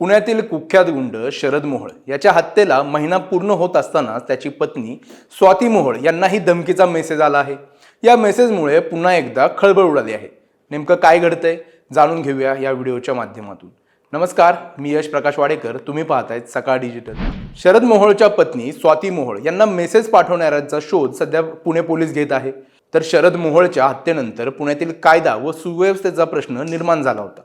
पुण्यातील कुख्यात गुंड शरद मोहोळ याच्या हत्येला महिना पूर्ण होत असताना त्याची पत्नी स्वाती मोहोळ यांनाही धमकीचा मेसेज आला आहे. या मेसेजमुळे पुन्हा एकदा खळबळ उडाली आहे. नेमकं काय घडतंय जाणून घेऊया या व्हिडिओच्या माध्यमातून. नमस्कार मी यश प्रकाश वाडेकर. तुम्ही पाहतायत सकाळ डिजिटल. शरद मोहोळच्या पत्नी स्वाती मोहोळ यांना मेसेज पाठवणाऱ्यांचा शोध सध्या पुणे पोलीस घेत आहे. तर शरद मोहोळच्या हत्येनंतर पुण्यातील कायदा व सुव्यवस्थेचा प्रश्न निर्माण झाला होता.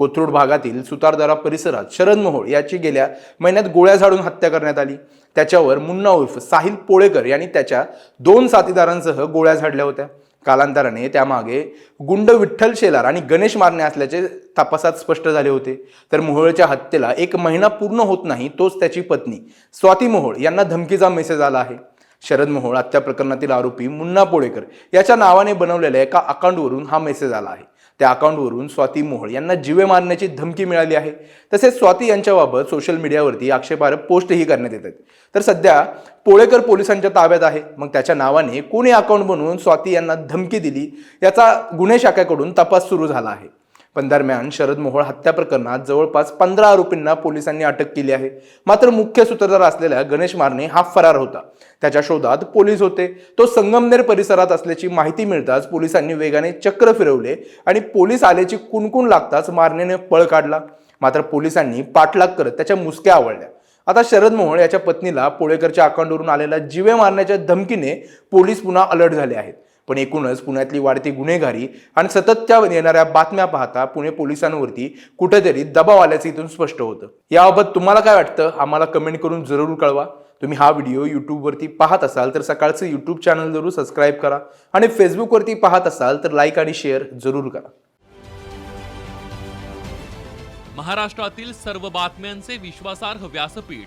कोथरूड भागातील सुतारदरा परिसरात शरद मोहोळ याची गेल्या महिन्यात गोळ्या झाडून हत्या करण्यात आली. त्याच्यावर मुन्ना उर्फ साहिल पोळेकर यांनी त्याच्या दोन साथीदारांसह गोळ्या झाडल्या होत्या. कालांतराने त्यामागे गुंड विठ्ठल शेलार आणि गणेश मारणे असल्याचे तपासात स्पष्ट झाले होते. तर मोहोळच्या हत्येला एक महिना पूर्ण होत नाही तोच त्याची पत्नी. स्वाती मोहोळ यांना धमकीचा मेसेज आला आहे. शरद मोहोळ हत्या प्रकरणातील आरोपी मुन्ना पोळेकर याच्या नावाने बनवलेल्या एका अकाउंटवरून हा मेसेज आला आहे. त्या अकाउंटवरून स्वाती मोहोळ यांना जीवे मारण्याची धमकी मिळाली आहे. तसेच स्वाती यांच्याबाबत सोशल मीडियावरती आक्षेपार्ह पोस्टही करण्यात येत आहेत. तर सध्या पोळेकर पोलिसांच्या ताब्यात आहे. मग त्याच्या नावाने कोणी अकाउंट बनवून स्वाती यांना धमकी दिली याचा गुन्हे शाखेकडून तपास सुरू झाला आहे. पण दरम्यान शरद मोहोळ हत्या प्रकरणात जवळपास पंधरा आरोपींना पोलिसांनी अटक केली आहे. मात्र मुख्य सूत्रधार असलेल्या गणेश मारणे हा फरार होता. त्याच्या शोधात पोलीस होते. तो संगमनेर परिसरात असल्याची माहिती मिळताच पोलिसांनी वेगाने चक्र फिरवले आणि पोलीस आल्याची कुणकुण लागताच मारणेने पळ काढला. मात्र पोलिसांनी पाठलाग करत त्याच्या मुसक्या आवळल्या. आता शरद मोहोळ याच्या पत्नीला पोळेकरच्या अकाउंटवरून आलेल्या जीवे मारण्याच्या धमकीने पोलीस पुन्हा अलर्ट झाले आहेत. पण एकूणच पुण्यातली वाढती गुन्हेगारी आणि सततच्या येणाऱ्या बातम्या पाहता पुणे पोलिसांवरती कुठेतरी दबाव आल्याचं इथून स्पष्ट होतं. याबाबत तुम्हाला काय वाटतं? आम्हाला कमेंट करून जरूर कळवा. तुम्ही हा व्हिडिओ यूट्यूबवरती पाहत असाल तर सकाळचं यूट्यूब चॅनल जरूर सबस्क्राईब करा आणि फेसबुकवरती पाहत असाल तर लाईक आणि शेअर जरूर करा. महाराष्ट्रातील सर्व बातम्यांचे विश्वासार्ह व्यासपीठ